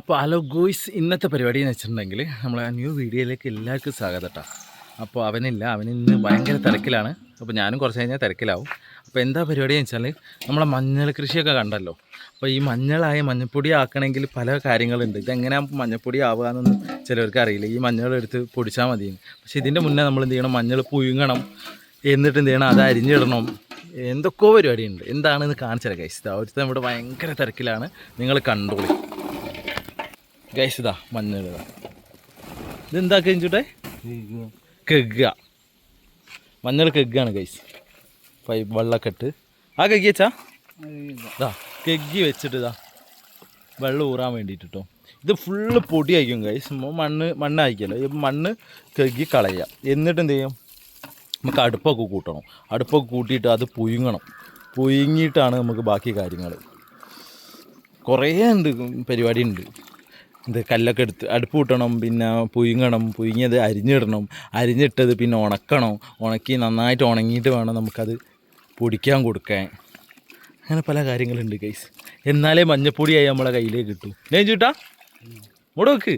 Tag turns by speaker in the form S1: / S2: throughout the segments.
S1: അപ്പോൾ ഹലോ ഗോയ്സ് ഇന്നത്തെ പരിപാടി എന്ന് വെച്ചിട്ടുണ്ടെങ്കിൽ നമ്മളെ ന്യൂ വീഡിയോയിലേക്ക് എല്ലാവർക്കും സ്വാഗതം കേട്ടോ അപ്പോൾ അവനില്ല അവൻ ഇന്ന് ഭയങ്കര തിരക്കിലാണ്. അപ്പോൾ ഞാനും കുറച്ച് കഴിഞ്ഞാൽ തിരക്കിലാവും. അപ്പോൾ എന്താ പരിപാടി എന്ന് വെച്ചാൽ നമ്മളെ മഞ്ഞൾ കൃഷിയൊക്കെ കണ്ടല്ലോ. അപ്പോൾ ഈ മഞ്ഞളായ മഞ്ഞപ്പൊടി ആക്കണമെങ്കിൽ പല കാര്യങ്ങളുണ്ട്. ഇതെങ്ങനെ മഞ്ഞപ്പൊടി ആവുക എന്നൊന്നും ചിലവർക്ക് അറിയില്ല. ഈ മഞ്ഞൾ എടുത്ത് പൊടിച്ചാൽ മതി പക്ഷേ ഇതിന്റെ മുന്നേ നമ്മൾ എന്ത് ചെയ്യണം? മഞ്ഞൾ പുഴുങ്ങണം. എന്നിട്ട് എന്ത് ചെയ്യണം? അത് അരിഞ്ഞിടണം. എന്തൊക്കെയോ പരിപാടിയുണ്ട്. എന്താണെന്ന് കാണിച്ചാൽ കൈസ് ഒരുത്തൻ ഇവിടെ ഭയങ്കര തിരക്കിലാണ്. നിങ്ങൾ കണ്ടോളി. ഗൈസ് ഇതാ മഞ്ഞൾ ഇതാ. ഇതെന്താ കഴിഞ്ഞിട്ടെ കെഗ്ഗ. മഞ്ഞൾ കെഗാണ് ഗൈസ് പൈ വെള്ളമൊക്കെ ആ കെഗി വെച്ചാ? ഇതാ കെഗ്ഗി വെച്ചിട്ട് ഇതാ. വെള്ളം ഊറാൻ വേണ്ടിയിട്ട് കേട്ടോ ഇത് ഫുള്ള് പൊടി അയക്കും ഗൈസ് മണ്ണ് മണ്ണ് അയക്കല്ലോ ഈ മണ്ണ് കെഗ്ഗി കളയുക. എന്നിട്ട് എന്ത് ചെയ്യും? നമുക്ക് അടുപ്പൊക്കെ കൂട്ടണം. അടുപ്പൊക്കെ കൂട്ടിയിട്ട് അത് പുയുങ്ങണം പുയുങ്ങിയിട്ടാണ് നമുക്ക് ബാക്കി കാര്യങ്ങൾ കുറേ ഉണ്ട് പരിപാടി ഉണ്ട്. ഇത് കല്ലൊക്കെ എടുത്ത് അടുപ്പ് കൂട്ടണം പിന്നെ പുഴുങ്ങണം പുഴുങ്ങിയത് അരിഞ്ഞിടണം. അരിഞ്ഞിട്ടത് പിന്നെ ഉണക്കണം. ഉണക്കി നന്നായിട്ട് ഉണങ്ങിയിട്ട് വേണം നമുക്കത് പൊടിക്കാൻ കൊടുക്കാൻ. അങ്ങനെ പല കാര്യങ്ങളുണ്ട് ഗൈസ് എന്നാലേ മഞ്ഞപ്പൊടിയായി നമ്മളെ കയ്യിലേക്ക് കിട്ടൂ. ഞാൻ ചൂട്ടാ ഇവിടെ വെക്ക്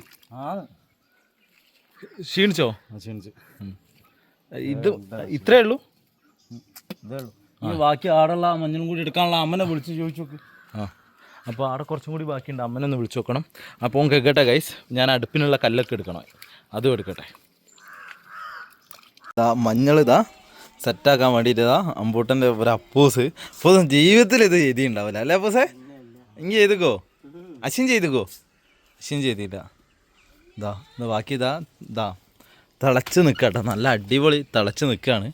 S1: ക്ഷീണിച്ചോ? ക്ഷീണിച്ചു. ഇത് ഇത്രേ ഉള്ളൂ?
S2: ഈ ബാക്കി ആടുള്ള മഞ്ഞളും കൂടി എടുക്കാനുള്ള അമ്മനെ വിളിച്ച് ചോദിച്ചു നോക്ക്.
S1: ആ. അപ്പോൾ അവിടെ കുറച്ചും കൂടി ബാക്കിയുണ്ട്. അമ്മനെ ഒന്ന് വിളിച്ചു നോക്കണം. അപ്പോൾ ഓൻ കേൾക്കട്ടെ ഗൈസ് ഞാൻ അടുപ്പിനുള്ള കല്ലൊക്കെ എടുക്കണം. അതും എടുക്കട്ടെ. ഇതാ മഞ്ഞൾ ഇതാ. സെറ്റാക്കാൻ ഇതാ അമ്പൂട്ടന്റെ ഒരു അപ്പൂസ്. അപ്പോൾ ജീവിതത്തിൽ ഇത് ചെയ്തിട്ടുണ്ടാവില്ല. അല്ലേ അപ്പൂസേ? ഇങ്ങനെ ചെയ്തുക്കോ? അശ്വിൻ ചെയ്തുക്കോ? അശ്വിൻ ചെയ്തില്ല ഇതാ ഇത് ബാക്കി ഇതാ ഇതാ. തിളച്ച് നിൽക്കട്ടോ നല്ല അടിപൊളി തിളച്ച് നിൽക്കുകയാണ്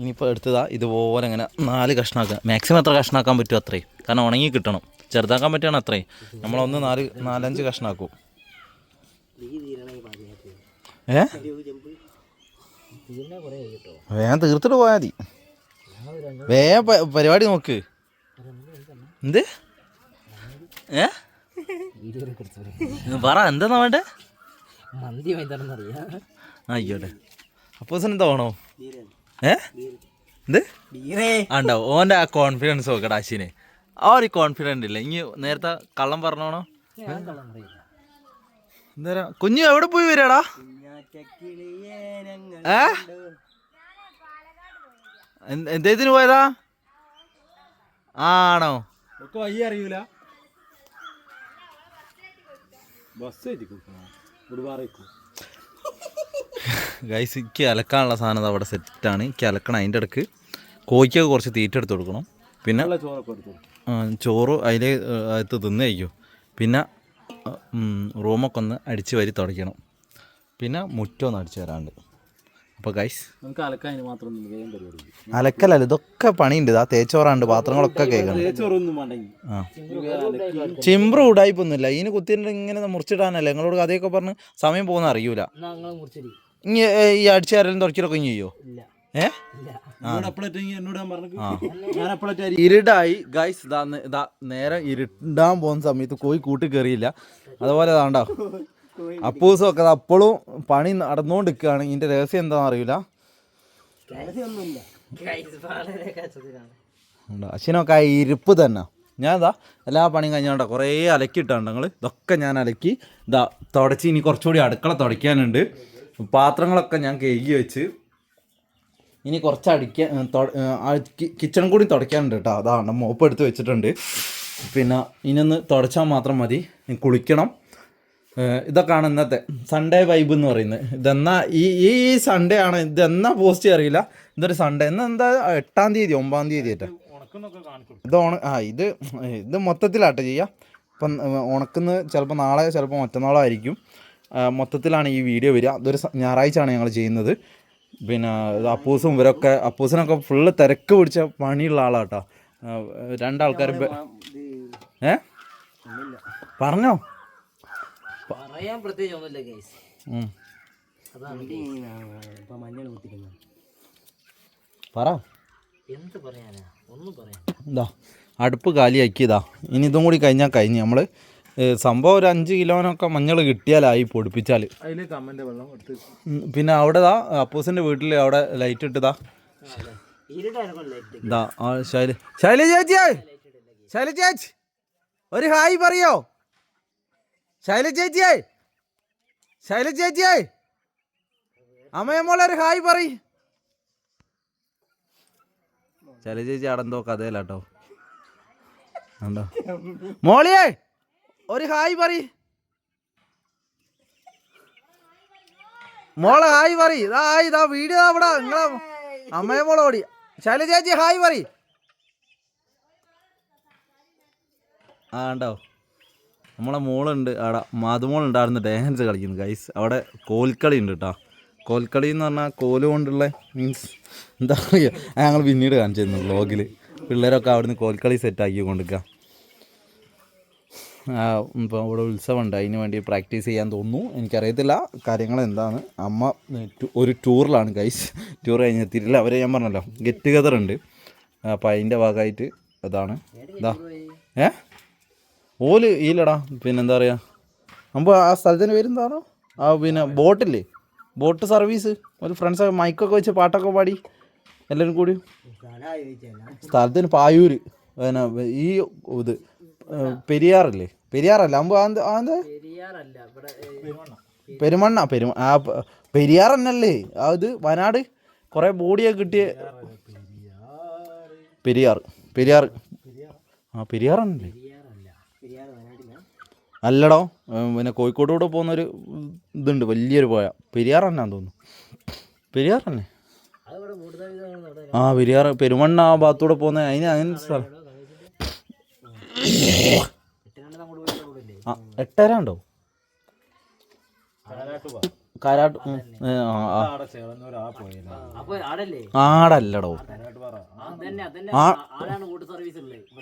S1: ഇനിയിപ്പോൾ എടുത്തതാ ഇതുപോലെ അങ്ങനെ നാല് കഷ്ണാക്കുക മാക്സിമം എത്ര കഷ്ണാക്കാൻ പറ്റുമോ അത്രയും? കാരണം ഉണങ്ങി കിട്ടണം. ചെറുതാക്കാൻ പറ്റുകയാണ് അത്രയും നമ്മളൊന്ന് നാല് നാലഞ്ച് കഷ്ണാക്കും. ഏ? വേഗം തീർത്തിട്ട് പോയാൽ മതി. വേഗം പരിപാടി നോക്ക്. എന്ത്? ഏ? പറ എന്താ വേണ്ടേ?
S2: മന്തി അപ്പോ
S1: ആയിക്കോട്ടെ. അപ്പോൾ എന്താ വേണോ? ഏ? എന്ത്? ആ, ഉണ്ടാവും. ഓന്റെ ആ കോൺഫിഡൻസ് നോക്കടാ അശ്വിന് ആ ഒരു കോൺഫിഡന്റ് ഇല്ല. ഇനി നേരത്തെ കള്ളം പറഞ്ഞോണോ? എന്താ കുഞ്ഞു എവിടെ പോയി വരാടാ ഏ? എന്ത്- എന്തേത്തിന് പോയതാ? ആണോ?
S2: വഴി അറിയൂല.
S1: ഗൈസ് എനിക്ക് അലക്കാനുള്ള സാധനം അവിടെ സെറ്റാണ് എനിക്ക് അലക്കണം. അതിന്റെ ഇടയ്ക്ക് കോഴിക്കൊക്കെ കുറച്ച് തീറ്റ എടുത്ത് കൊടുക്കണം. പിന്നെ
S2: ചോറൊക്കെ എടുത്ത്
S1: ആ, ചോറ് അതിൽ അകത്ത് തിന്ന് കഴിക്കും. പിന്നെ റൂമൊക്കെ ഒന്ന് അടിച്ച് വരി തുടയ്ക്കണം. പിന്നെ മുറ്റം ഒന്ന് അടിച്ച് തരാണ്ട് അപ്പോൾ ഗൈസ് അലക്കലല്ല ഇതൊക്കെ പണിയുണ്ട്. ആ തേച്ചോറാണ്ട് പാത്രങ്ങളൊക്കെ കേൾക്കണം ചിമ്പ്ര ഉടായ്പൊന്നുമില്ല. ഇതിന് കുത്തിയിട്ട് ഇങ്ങനെ മുറിച്ചിടാനല്ലേ? നിങ്ങളോട് കഥയൊക്കെ പറഞ്ഞ് സമയം പോകുന്ന അറിയൂല. ഇനി ഈ അടിച്ചു തരലും തുടക്കലൊക്കെ ഇനി ചെയ്യോ? ഇരുടായി. ഗൈസ് ഇതാ നേരെ ഇരുട്ടാൻ പോകുന്ന സമയത്ത് കോഴി കൂട്ടി കയറിയില്ല അതുപോലെ അതാണ്ടോ? അപ്പൂസും ഒക്കെ അപ്പോഴും പണി നടന്നുകൊണ്ട് നിൽക്കുകയാണ് ഇതിന്റെ രഹസ്യം എന്താണെന്ന് അറിയില്ല. അച്ഛനൊക്കെ അശ്വിനൊക്കെ ആ ഇരിപ്പ് തന്നെ. ഞാൻ ഇതാ എല്ലാ പണിയും കഴിഞ്ഞാണ്ട കുറേ അലക്കിയിട്ടാണ് ഞങ്ങൾ ഇതൊക്കെ ഞാൻ അലക്കി ഇതാ തുടച്ച് ഇനി കുറച്ചുകൂടി അടുക്കള തുടയ്ക്കാനുണ്ട്. പാത്രങ്ങളൊക്കെ ഞാൻ കഴുകി വെച്ച് ഇനി കുറച്ച് അടിക്കാൻ കിച്ചൺ കൂടി തുടയ്ക്കാനുണ്ട് കേട്ടോ അതാണ് മോപ്പ് എടുത്ത് വെച്ചിട്ടുണ്ട്. പിന്നെ ഇനി ഒന്ന് തുടച്ചാൽ മാത്രം മതി. കുളിക്കണം. ഇതൊക്കെയാണ് ഇന്നത്തെ സൺഡേ വൈബ് എന്ന് പറയുന്നത്. ഇതെന്നാ ഈ ഈ സൺഡേ ആണ് ഇതെന്നാ പോസ്റ്റ് അറിയില്ല. ഇതൊരു സൺഡേ ഇന്ന് എന്താ എട്ടാം തീയതി ഒമ്പതാം തീയതി ആയിട്ട്? ഇത് ഓണ ആ ഇത് ഇത് മൊത്തത്തിലാട്ടെ ചെയ്യുക ഇപ്പം ഉണക്കുന്ന ചിലപ്പോൾ നാളെ ചിലപ്പോൾ മറ്റന്നാളോ ആയിരിക്കും മൊത്തത്തിലാണ് ഈ വീഡിയോ വരിക. അതൊരു ഞായറാഴ്ചയാണ് ഞങ്ങൾ ചെയ്യുന്നത്. പിന്നെ അപ്പൂസും ഇവരൊക്കെ അപ്പൂസിനൊക്കെ ഫുള്ള് തിരക്ക് പിടിച്ച പണിയുള്ള ആളാട്ടോ. രണ്ടാൾക്കാർ ഏ? പറഞ്ഞോ.
S2: പറയാൻ പ്രത്യേകിച്ച് ഒന്നുമില്ല ഗൈസ്
S1: പറ.
S2: എന്ത് പറയാനാ? ഒന്നും പറയാൻ
S1: ഇതാ അടുപ്പ് കാലിയാക്കിയതാ. ഇനി ഇതും കൂടി കഴിഞ്ഞാൽ കഴിഞ്ഞ് നമ്മൾ സംഭവം ഒരു അഞ്ച് കിലോനൊക്കെ മഞ്ഞൾ കിട്ടിയാലായി പൊടിപ്പിച്ചാൽ പിന്നെ അവിടെ ദാ അപ്പൂസിന്റെ വീട്ടിൽ അവിടെ ലൈറ്റ് ഇട്ടതാ. ഇതാ ശൈല ശൈല ചേച്ചി ശൈല ചേച്ചി ഒരു ഹായ് പറയോ? ശൈലജ ചേച്ചിയായി ശൈലജ ചേച്ചിയായി അമ്മയെ ഒരു ഹായ് പറ. ശൈലജ ചേച്ചി അവിടെ എന്തോ കഥയിലാട്ടോ ഉണ്ടോ മോളിയേ! ഒരു ഹായ് പറ മോളെ ഹായ് പറ ഇതാ ഹായ് ഇതാ വീഡിയോ അവിടെ. നിങ്ങളെ അമ്മയെ മോളെ ഓടി. ശൈലജ ചേച്ചി ഹായ് പറ ആ ഉണ്ടോ നമ്മളെ മോളുണ്ട്. അവിടെ മാതുമോൾ ഉണ്ടായിരുന്നു ഡാൻസ് കളിക്കുന്നു ഗൈസ് അവിടെ കോൽക്കളി ഉണ്ട് കേട്ടോ. കോൽക്കളി എന്ന് പറഞ്ഞാൽ കോൽ കൊണ്ടുള്ള മീൻസ് എന്താ പറയുക ഞങ്ങൾ പിന്നീട് കാണിച്ചിരുന്നു വ്ളോഗിൽ പിള്ളേരൊക്കെ അവിടുന്ന് കോൽക്കളി സെറ്റാക്കി കൊണ്ടിരിക്കുക ഇപ്പോൾ ഇവിടെ ഉത്സവമുണ്ട്. അതിന് വേണ്ടി പ്രാക്ടീസ് ചെയ്യാൻ തോന്നുന്നു. എനിക്കറിയത്തില്ല കാര്യങ്ങൾ എന്താണ്. അമ്മ ഒരു ടൂറിലാണ് ഗൈസ് ടൂർ കഴിഞ്ഞ് എത്തിയിട്ടില്ല. അവരെ ഞാൻ പറഞ്ഞല്ലോ ഗെറ്റ് ടുഗദർ ഉണ്ട്. അപ്പോൾ അതിന്റെ ഭാഗമായിട്ട് അതാണ്. ഇതാ ഏ? ഓൽ ഇല്ലടാ. പിന്നെന്താ പറയുക നമ്മൾ ആ സ്ഥലത്തിന് പേരെന്താണോ? ആ പിന്നെ ബോട്ടില്ലേ? Boat service? ഒരു ഫ്രണ്ട്സ് മൈക്കൊക്കെ വെച്ച് പാട്ടൊക്കെ പാടി എല്ലാവരും കൂടി. സ്ഥലത്തിന് പായൂര്. പിന്നെ ഈ ഇത് പെരിയാറല്ലേ? പെരിയാറല്ല? അമ്പോ പെരുമണ്ണ പെരുമ ആ പെരിയാർ തന്നെയല്ലേ? അത് വയനാട്? കുറേ ബോഡിയൊക്കെ കിട്ടിയ പെരിയാർ പെരിയാർ. ആ പെരിയാർ ആണല്ലേ അല്ലടോ പിന്നെ കോഴിക്കോട് കൂടെ പോകുന്നൊരു ഇതുണ്ട് വലിയൊരു പോയ. പെരിയാർ തന്നെയാന്ന് തോന്നുന്നു. പെരിയാർ തന്നെ? ആ പെരിയാർ പെരുമണ്ണ ആ ഭാഗത്തൂടെ പോകുന്ന അതിന് അതിന് സ്ഥലം. എട്ടര ഉണ്ടോ കാരാട്ട് ആടല്ലടോ.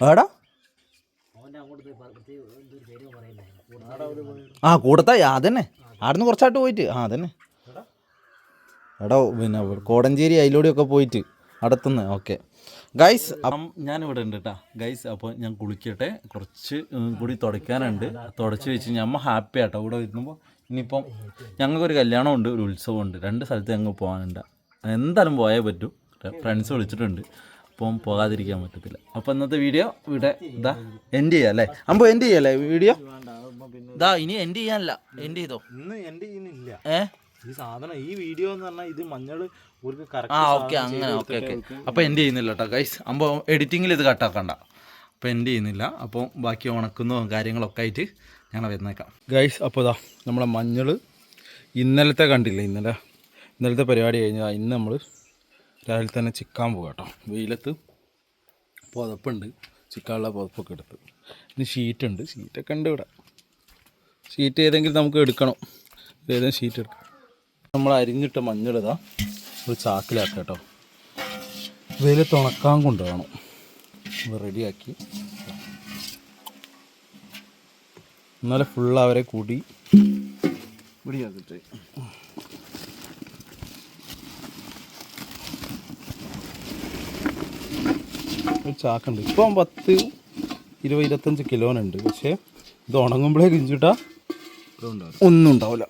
S2: ആടാ?
S1: ആ കൂടത്താ? അതന്നെ. ആടന്ന് കുറച്ചായിട്ട് പോയിട്ട്. ആ അതന്നെ. എടോ. പിന്നെ കോടഞ്ചേരി അതിലൂടെയൊക്കെ പോയിട്ട് അടുത്തുനിന്ന് ഓക്കെ. ഗൈസ് ഞാനിവിടെ ഉണ്ട് കേട്ടോ ഗൈസ് അപ്പോൾ ഞാൻ കുളിക്കട്ടെ. കുറച്ച് കൂടി തുടയ്ക്കാനുണ്ട്. തുടച്ച് വെച്ച് ഞാൻ അമ്മ ഹാപ്പി ആട്ടോ. ഇവിടെ വരുമ്പോൾ ഇനിയിപ്പം ഞങ്ങൾക്കൊരു കല്യാണമുണ്ട് ഒരു ഉത്സവമുണ്ട്. രണ്ട് സ്ഥലത്ത് ഞങ്ങൾ പോകാനുണ്ട്. എന്തായാലും പോയേ പറ്റൂ. ഫ്രണ്ട്സ് വിളിച്ചിട്ടുണ്ട്. അപ്പം പോകാതിരിക്കാൻ പറ്റത്തില്ല. അപ്പോൾ ഇന്നത്തെ വീഡിയോ ഇവിടെ ഇതാ എൻഡ് ചെയ്യാം അല്ലേ? അമ്പോ എൻഡ് ചെയ്യല്ലേ വീഡിയോ? ഇതാ ഇനി എൻഡ് ചെയ്യാനല്ല. എൻഡ് ചെയ്തോ?
S3: ഇന്ന് എൻഡ് ചെയ്യുന്നില്ല.
S1: ഏ?
S3: ഈ സാധനം ഈ വീഡിയോ എന്ന് പറഞ്ഞാൽ ഇത് മഞ്ഞൾ ഒരു
S1: ആ ഓക്കെ അങ്ങനെ ഓക്കെ ഓക്കെ. അപ്പോൾ എന്ത് ചെയ്യുന്നില്ല കേട്ടോ ഗൈസ് അപ്പോൾ എഡിറ്റിങ്ങിൽ ഇത് കട്ടാക്കണ്ട അപ്പോൾ എന്ത് ചെയ്യുന്നില്ല. അപ്പോൾ ബാക്കി ഉണക്കുന്നതും കാര്യങ്ങളൊക്കെ ആയിട്ട് ഞങ്ങൾ വരുന്നേക്കാം ഗൈസ് അപ്പോൾ ഇതാ നമ്മളെ മഞ്ഞൾ ഇന്നലത്തെ കണ്ടില്ല? ഇന്നലെ ഇന്നലത്തെ പരിപാടി കഴിഞ്ഞാൽ ഇന്ന് നമ്മൾ രാവിലെ തന്നെ ചിക്കാൻ പോകാം കേട്ടോ വെയിലത്ത് പുതപ്പുണ്ട്. ചിക്കാനുള്ള പുതപ്പൊക്കെ എടുത്ത്. ഇനി ഷീറ്റുണ്ട് ഷീറ്റൊക്കെ ഉണ്ട് ഇവിടെ. ഷീറ്റ് ഏതെങ്കിലും നമുക്ക് എടുക്കണം. ഏതെങ്കിലും ഷീറ്റ് എടുക്കണം നമ്മൾ അരിഞ്ഞിട്ട് മഞ്ഞളിതാ ഒരു ചാക്കിലാക്കാം കേട്ടോ. വെയിലത്ത് ഉണക്കാൻ കൊണ്ടുപോകണം. ഇത് റെഡിയാക്കി. ഇന്നലെ ഫുൾ അവരെ കൂടി പിടിയാക്കിട്ട് ഒരു ചാക്കുണ്ട്. ഇപ്പം പത്ത് ഇരുപത് ഇരുപത്തഞ്ച് കിലോനുണ്ട്. പക്ഷേ ഇത് ഉണങ്ങുമ്പോഴേ കിഞ്ചിട്ടാ ഒന്നും ഉണ്ടാവില്ല.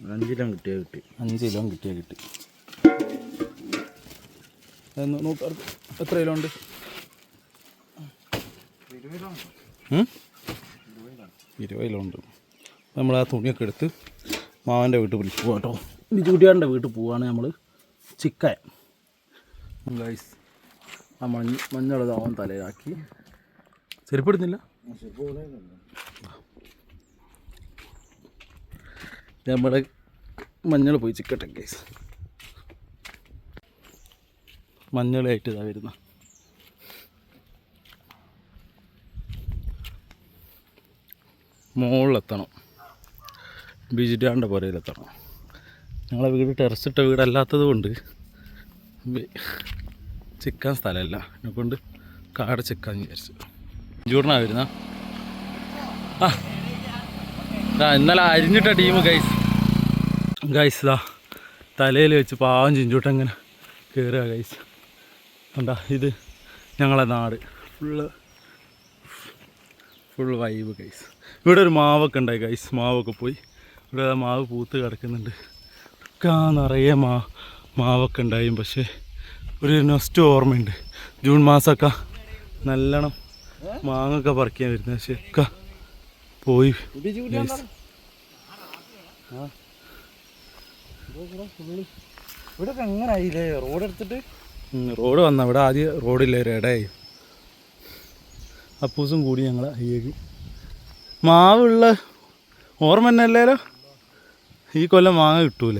S3: അഞ്ചിലും കിട്ടിയ കിട്ടി.
S1: അഞ്ചിലും കിലോ കിട്ടിയാൽ കിട്ടി. നൂറ്ററുപത് എത്ര കിലോ ഉണ്ട്? ഇരുപത് കിലോ ഉണ്ട് നമ്മൾ ആ തുണിയൊക്കെ എടുത്ത് മാവന്റെ വീട്ടിൽ വിളിച്ച് പോകാം കേട്ടോ. ബിജുകുട്ടിയാറിന്റെ വീട്ടിൽ പോവാണ് നമ്മൾ ചിക്കൻ ഗൈസ് ആ മഞ്ഞ മഞ്ഞളത് അവൻ തലയിലാക്കി. ചെരുപ്പെടുന്നില്ല നമ്മൾ മഞ്ഞൾ പോയി ചിക്കട്ടെ ഗൈസ് മഞ്ഞളായിട്ട് ഇതാ വരുന്ന. മുകളിലെത്തണം ബിജിറ്റാണ്ട പുരയിലെത്തണം. ഞങ്ങളെ വീട് ടെറസിട്ട വീടല്ലാത്തത് കൊണ്ട് ചിക്കാൻ സ്ഥലമല്ല. എന്നെ കൊണ്ട് കാട് ചിക്കാൻ വിചാരിച്ചു. ചൂടനാ വരുന്ന. ആ. ഇന്നലെ അരിഞ്ഞിട്ട ടീം ഗൈസ് ഗൈസ് ഇതാ തലയിൽ വെച്ച് പാവം ചിഞ്ചോട്ട് അങ്ങനെ കയറുക ഗൈസ് കണ്ടാ ഇത് ഞങ്ങളെ നാട്. ഫുള്ള് ഫുൾ വൈബ് ഗൈസ് ഇവിടെ ഒരു മാവൊക്കെ ഉണ്ടായി ഗൈസ് മാവൊക്കെ പോയി. ഇവിടെ മാവ് പൂത്ത് കിടക്കുന്നുണ്ട്. ഒക്കെ ആ നിറയെ മാ മാവൊക്കെ ഉണ്ടായും പക്ഷേ ഒരു നെക്സ്റ്റ് ഓർമ്മയുണ്ട്. ജൂൺ മാസമൊക്കെ നല്ലോണം മാങ്ങൊക്കെ പറിക്കാൻ വരുന്നത്. പക്ഷേ ഒക്കെ പോയി. guys.
S2: ഇവിടെ എങ്ങനെ ആയില്ലേ? റോഡ് എടുത്തിട്ട്?
S3: റോഡ് വന്ന ഇവിടെ ആദ്യം റോഡില്ലേ ഒരു ഇടയായി അപ്പൂസും കൂടി ഞങ്ങൾ അയ്യേക്ക്. മാവുള്ള ഓർമ്മ തന്നെ അല്ലേലോ ഈ കൊല്ലം മാങ്ങ കിട്ടൂല.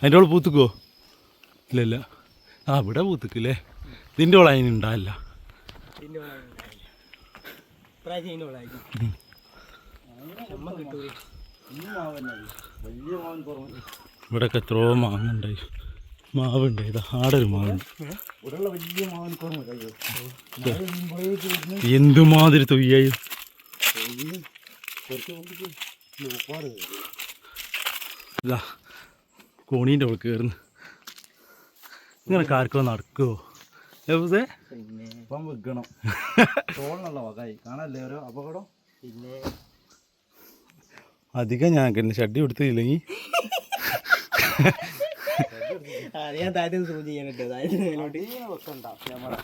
S3: അതിന്റെ ഓൾ പൂത്തുക്കോ? ഇല്ല ഇല്ല ആ ഇവിടെ പൂത്തുക്കില്ലേ? ഇതിന്റെ ഓൾ അതിന് ഉണ്ടാവില്ല.
S2: മാവൻ കുറവ്
S3: ഇവിടെയൊക്കെ എത്രയോ മാങ്ങ ഉണ്ടായി മാവുണ്ട്. ഇത് ആടൊരു മാവുണ്ട്. എന്തുമാതിരി തൊയ്യായി ഇതാ കോണീന്റെ അവിടെ കയറുന്നു ഇങ്ങനെ കാർക്കോ നടക്കുമോ എവിടെ?
S2: പിന്നെ. ഇപ്പം വെക്കണം. തോളിനുള്ള വകായി കാണല്ലേ ഓരോ അപകടം? പിന്നെ
S3: അധികം ഞാൻ പിന്നെ ഷഡ്ഡി കൊടുത്തില്ലെങ്കിൽ
S2: ഞാൻ താരം സൂചി ചെയ്യാനിട്ട് വെക്കണ്ട ക്യാമറ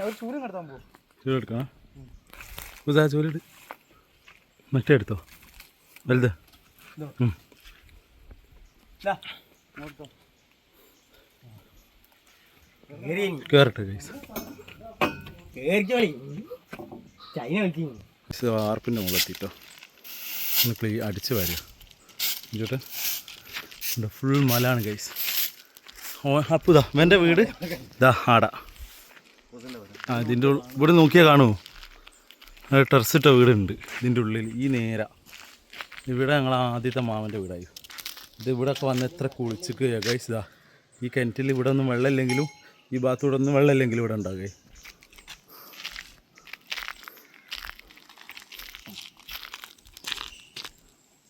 S2: ഒരു ചൂരം കടത്താൻ പോകും
S3: ചൂട് എടുക്കണം? ഉദാ ചൂലിട് മറ്റേ എടുത്തോ? വലുത്. കേറട്ടെ കൈസ്
S2: ചൈന
S3: വാർപ്പിന്റെ ഒന്ന് ക്ലീ അടിച്ച് വരിക എന്നിട്ട് ഫുൾ മലാണ് ഗൈസ് ഓ അപ്പോൾ ഇതാ എന്റെ വീട്. ഇതാ ആട. ആ ഇതിന്റെ ഇവിടെ നോക്കിയാൽ കാണുമോ ടെറസിട്ട വീടുണ്ട്. ഇതിന്റെ ഉള്ളിൽ ഈ നേര. ഇവിടെ ഞങ്ങൾ ആദ്യത്തെ മാമന്റെ വീടായി. ഇത് ഇവിടെയൊക്കെ വന്ന് എത്ര കുളിച്ചിട്ട് ഗൈസ് ഇതാ ഈ കിണറ്റിൽ ഇവിടെ ഒന്നും വെള്ളമില്ലെങ്കിലും ഈ ഭാഗത്തൂടെ ഒന്നും വെള്ളമില്ലെങ്കിലും ഇവിടെ ഉണ്ടാകുക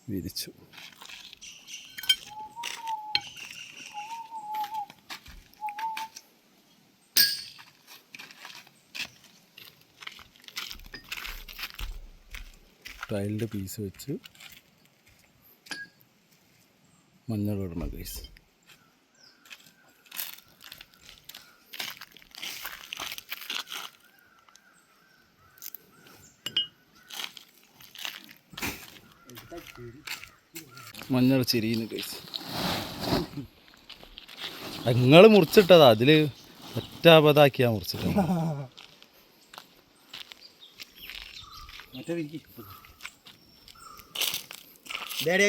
S3: വിരിച്ചു. ടൈലിന്റെ പീസ് വെച്ച് മഞ്ഞൾ ഇടണം ഗൈസ് മഞ്ഞൾ ചിരിന്ന് കഴിച്ച് നിങ്ങൾ മുറിച്ചിട്ടതാ. അതിൽ ഒറ്റ അബദ്ധാക്കിയാ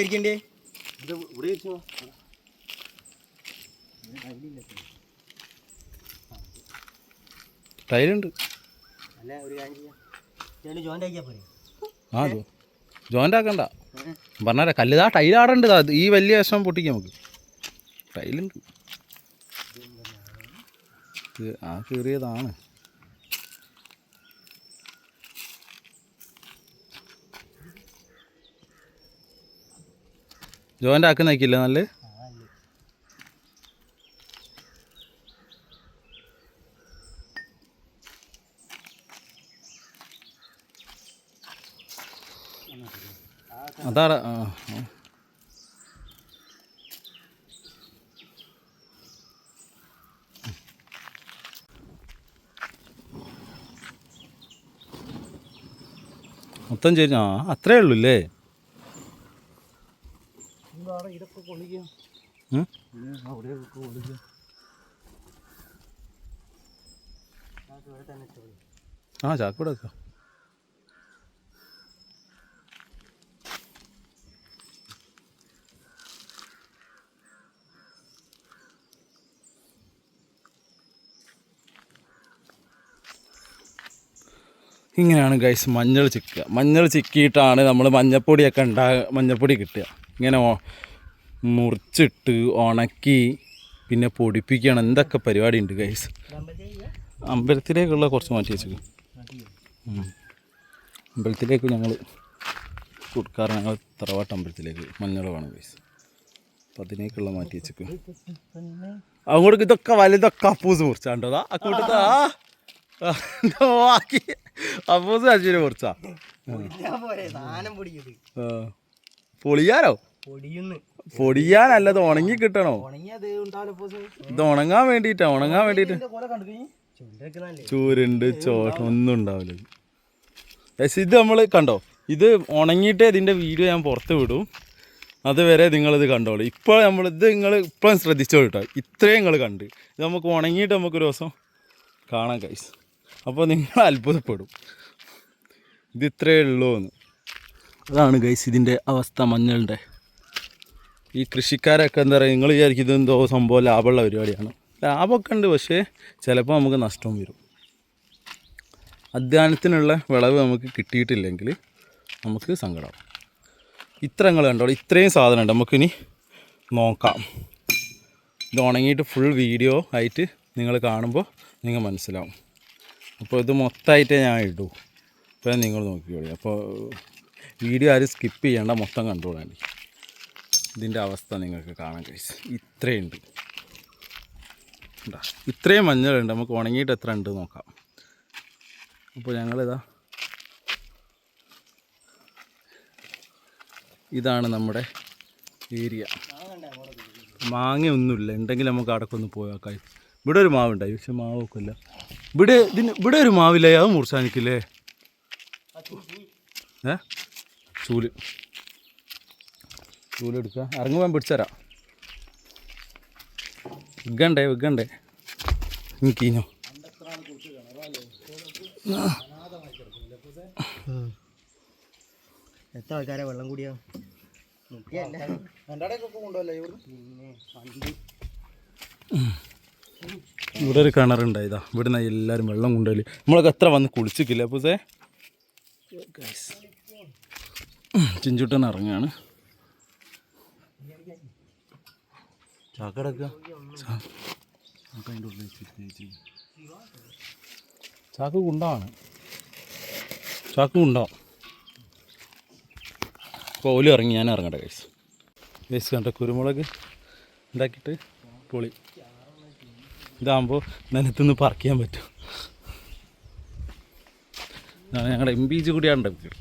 S2: ഇരിക്കണ്ടേ ഇത് ഇവിടെ വെച്ചോ.
S3: ടൈലുണ്ട്.
S2: അല്ല ഒരു കാര്യം ചെയ്യാം. ജോയിന്റ് ആക്കിയാൽ പോരെ?
S3: ആ ജോയിന്റ് ആക്കണ്ട പറഞ്ഞാ ടൈൽ ടൈലാടണ്ട് ദാ, ഈ വലിയ വശം പൊട്ടിക്കാം നമുക്ക്. ടൈലുണ്ട് ഇത് ആ കീറിയതാണ്. ജോന്റെ ആക്കി ആക്കുന്നേക്കില്ല നല്ല അതാണ് ആ ആ. മൊത്തം ചേരി ആ അത്രേ ഉള്ളൂ അല്ലേ ആ ചാക്കൂടെ വെക്കാം. ഇങ്ങനെയാണ് ഗൈസ് മഞ്ഞൾ ചിക്കുക. മഞ്ഞൾ ചിക്കിയിട്ടാണ് നമ്മൾ മഞ്ഞപ്പൊടിയൊക്കെ ഉണ്ടാ മഞ്ഞപ്പൊടി കിട്ടുക. ഇങ്ങനെ മുറിച്ചിട്ട് ഉണക്കി പിന്നെ പൊടിപ്പിക്കുകയാണ്. എന്തൊക്കെ പരിപാടി ഉണ്ട് ഗൈസ് അമ്പലത്തിലേക്കുള്ള കുറച്ച് മാറ്റി വെച്ചു അമ്പലത്തിലേക്ക് ഞങ്ങൾ കൊടുക്കാറ് ഞങ്ങൾ തറവാട്ട് അമ്പലത്തിലേക്ക് മഞ്ഞൾ വേണം ഗൈസ് അപ്പം അതിനേക്കുള്ള മാറ്റി വെച്ചു അങ്ങോട്ട് ഇതൊക്കെ വലുതൊക്കെ അപ്പൂസ് മുറിച്ചാണ്ടോ? ആ. ബാക്കി അപ്പോസ് അശ്വിനെ മുറിച്ചാ. പൊളിയാനോ?
S2: പൊടിയാനല്ല
S3: പൊടിയാനല്ലത് ഉണങ്ങി കിട്ടണോ? ഇത് ഉണങ്ങാൻ വേണ്ടിട്ടാ ഉണങ്ങാൻ
S2: വേണ്ടിട്ട്
S3: ചൂരുണ്ട് ചോട്ട ഒന്നും ഉണ്ടാവില്ല. പക്ഷെ ഇത് നമ്മൾ കണ്ടോ? ഇത് ഉണങ്ങിയിട്ട് ഇതിന്റെ വീഡിയോ ഞാൻ പുറത്ത് വിടും. അതുവരെ നിങ്ങളിത് കണ്ടോളൂ. ഇപ്പോൾ നമ്മൾ ഇത് നിങ്ങൾ ഇപ്പം ശ്രദ്ധിച്ചോളൂ കേട്ടോ ഇത്രയും നിങ്ങൾ കണ്ട്. ഇത് നമുക്ക് ഉണങ്ങിയിട്ട് നമുക്കൊരു ദിവസം കാണാം കൈസ് അപ്പോൾ നിങ്ങൾ അത്ഭുതപ്പെടും. ഇത് ഇത്രയേ ഉള്ളൂ എന്ന് അതാണ് ഗൈസ് ഇതിന്റെ അവസ്ഥ മഞ്ഞളുടെ ഈ കൃഷിക്കാരൊക്കെ എന്താ പറയുക നിങ്ങൾ വിചാരിക്കും ഇതെന്തോ സംഭവം ലാഭമുള്ള പരിപാടിയാണ്. ലാഭമൊക്കെ ഉണ്ട് പക്ഷേ ചിലപ്പോൾ നമുക്ക് നഷ്ടവും വരും. അധ്വാനത്തിനുള്ള വിളവ് നമുക്ക് കിട്ടിയിട്ടില്ലെങ്കിൽ നമുക്ക് സങ്കടം. ഇത്ര നിങ്ങൾ കണ്ടോളൂ ഇത്രയും സാധനമുണ്ട് നമുക്കിനി നോക്കാം. ഇത് ഉണങ്ങിയിട്ട് ഫുൾ വീഡിയോ ആയിട്ട് നിങ്ങൾ കാണുമ്പോൾ നിങ്ങൾ മനസ്സിലാവും. അപ്പോൾ ഇത് മൊത്തമായിട്ടേ ഞാൻ ഇടൂ. അപ്പോൾ നിങ്ങൾ നോക്കിക്കോളി. അപ്പോൾ വീഡിയോ ആരും സ്കിപ്പ് ചെയ്യേണ്ട മൊത്തം കണ്ടോളാൻ ഇതിന്റെ അവസ്ഥ നിങ്ങൾക്ക് കാണാൻ കഴിച്ചു ഇത്രയുണ്ട്. ഇത്രയും മഞ്ഞളുണ്ട്. നമുക്ക് ഉണങ്ങിയിട്ട് എത്ര ഉണ്ട് നോക്കാം. അപ്പോൾ ഞങ്ങളിതാ ഇതാണ് നമ്മുടെ ഏരിയ. മാങ്ങയൊന്നുമില്ല. ഉണ്ടെങ്കിൽ നമുക്ക് അടക്കൊന്ന് പോയാക്കാം ഇവിടെ ഒരു മാവുണ്ടായി പക്ഷെ മാവൊക്കെ ഇല്ല ഇവിടെ ഇതിന് ഇവിടെ ഒരു മാവില്ല? അത് മുറിച്ചാനിക്കില്ലേ? ഏ? ചൂൽ. ചൂലെടുക്കുക ഇറങ്ങുവാൻ പിടിച്ചരാ. വിൽക്കണ്ടേ വിൽക്കണ്ടേ? എനിക്കീനോ
S2: എത്ര ആൾക്കാരെ? വെള്ളം കൂടിയാ? പിന്നെ വണ്ടി.
S3: ഇവിടെ ഒരു കിണറുണ്ടായതാ ഇവിടെ നിന്ന് എല്ലാവരും വെള്ളം കൊണ്ടുപോയി. നമ്മളൊക്കെ എത്ര വന്ന് കുളിച്ചിക്കില്ല അപ്പോസേ? ചിഞ്ചുട്ടൻ ചാക്കടക്ക ചാക്ക് കുണ്ടാണ് ചാക്ക് കുണ്ടാവും കോലും ഇറങ്ങി ഞാൻ ഇറങ്ങട്ടെ കൈസ് കൈസ് കണ്ട കുരുമുളക്? ഉണ്ടാക്കിയിട്ട് പൊളി. ഇതാകുമ്പോൾ നിലത്തുനിന്ന് പാർക്ക് ചെയ്യാൻ പറ്റും. ഇതാണ് ഞങ്ങളുടെ എം ബി ജി കൂടിയാണ് വീട്.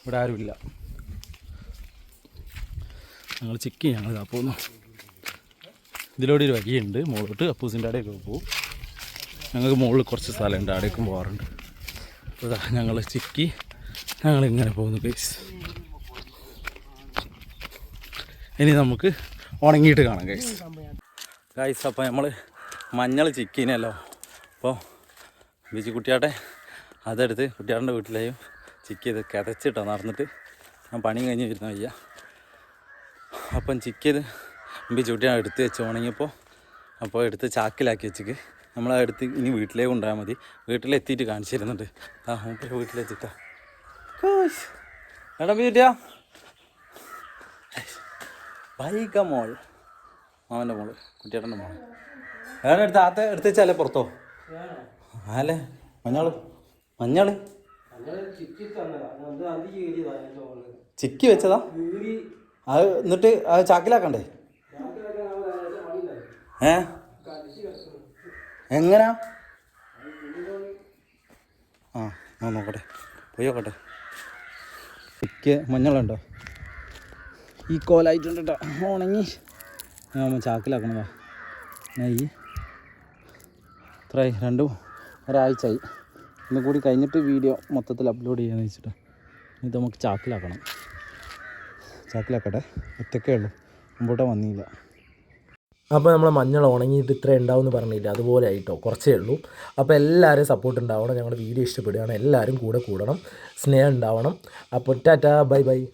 S3: ഇവിടെ ആരുമില്ല ഞങ്ങൾ ചെക്ക് ഞങ്ങൾ ഇതാ പോകുന്നു ഇതിലൂടെ ഒരു വഴിയുണ്ട്. മുകളിലോട്ട് അപ്പൂസിന്റെ അവിടെയൊക്കെ പോകും ഞങ്ങൾക്ക് മുകളിൽ കുറച്ച് സ്ഥലമുണ്ട്. അവിടേക്കും പോകാറുണ്ട് അപ്പോൾ ഇതാ ഞങ്ങൾ ചിക്കി ഞങ്ങളിങ്ങനെ പോകുന്നു പ്ലീസ് ഇനി നമുക്ക് ഉണങ്ങിയിട്ട് കാണാം ഗൈസ് ഗൈസ് അപ്പോൾ നമ്മൾ മഞ്ഞൾ ചിക്കീനല്ലോ. അപ്പോൾ ബിജി കുട്ടിയാട്ടെ അതെടുത്ത് കുട്ടിയാട്ടന്റെ വീട്ടിലെയും ചിക്കി ഇത് കിതച്ചിട്ടോ നടന്നിട്ട് ഞാൻ പണി കഴിഞ്ഞ് വരുന്ന വയ്യ അപ്പം ചിക്കിയത് ബിജി കുട്ടിയാണ് എടുത്ത് വെച്ച് ഉണങ്ങിയപ്പോൾ അപ്പോൾ എടുത്ത് ചാക്കിലാക്കി വെച്ചിക്ക്. നമ്മൾ എടുത്ത് ഇനി വീട്ടിലേക്ക് കൊണ്ടുപോയാൽ മതി. വീട്ടിലെത്തിയിട്ട് കാണിച്ചിരുന്നുണ്ട് ആ മൂപ്പര് വീട്ടിലെത്തിട്ടാ. എടാ ബീറ്റിയാ ബൈക്ക മോൾ മാമന്റെ മോൾ കുട്ടിയേട്ടന്റെ മോൾ. വേറെ എടുത്ത് ആത്ത എടുത്ത് വെച്ചാലേ പുറത്തോ? അല്ലേ മഞ്ഞൾ മഞ്ഞൾ. ചിക്കി വെച്ചതാ? അത് എന്നിട്ട് അത് ചാക്കിലാക്കണ്ടേ? ഏ? എങ്ങനാ? ആ നോക്കട്ടെ. പോയി നോക്കട്ടെ. ചിക്ക് മഞ്ഞളുണ്ടോ? ഈ കോലായിട്ടുണ്ട് കേട്ടോ ഉണങ്ങി. ഞാൻ ചാക്കിലാക്കണതാ. നെയ്യ് ഈ. എത്രയായി രണ്ടും ഒരാഴ്ചയായി. ഇന്ന് കൂടി കഴിഞ്ഞിട്ട് വീഡിയോ മൊത്തത്തിൽ അപ്ലോഡ് ചെയ്യാന്ന് വെച്ചിട്ട് ഇത് നമുക്ക് ചാക്കിലാക്കണം. ചാക്കിലാക്കട്ടെ. ഒറ്റക്കേ ഉള്ളൂ. മുമ്പോട്ട് വന്നില്ല.
S1: അപ്പോൾ നമ്മൾ മഞ്ഞൾ ഉണങ്ങിയിട്ട് ഇത്ര ഉണ്ടാവും എന്ന് പറഞ്ഞില്ല? അതുപോലെ ആയിട്ടോ. കുറച്ചേ ഉള്ളൂ. അപ്പോൾ എല്ലാവരും സപ്പോർട്ട് ഉണ്ടാവണം. ഞങ്ങളുടെ വീഡിയോ ഇഷ്ടപ്പെടുകയാണ്. എല്ലാവരും കൂടെ കൂടണം. സ്നേഹം ഉണ്ടാവണം. അപ്പോൾ ടാറ്റാ. Bye bye.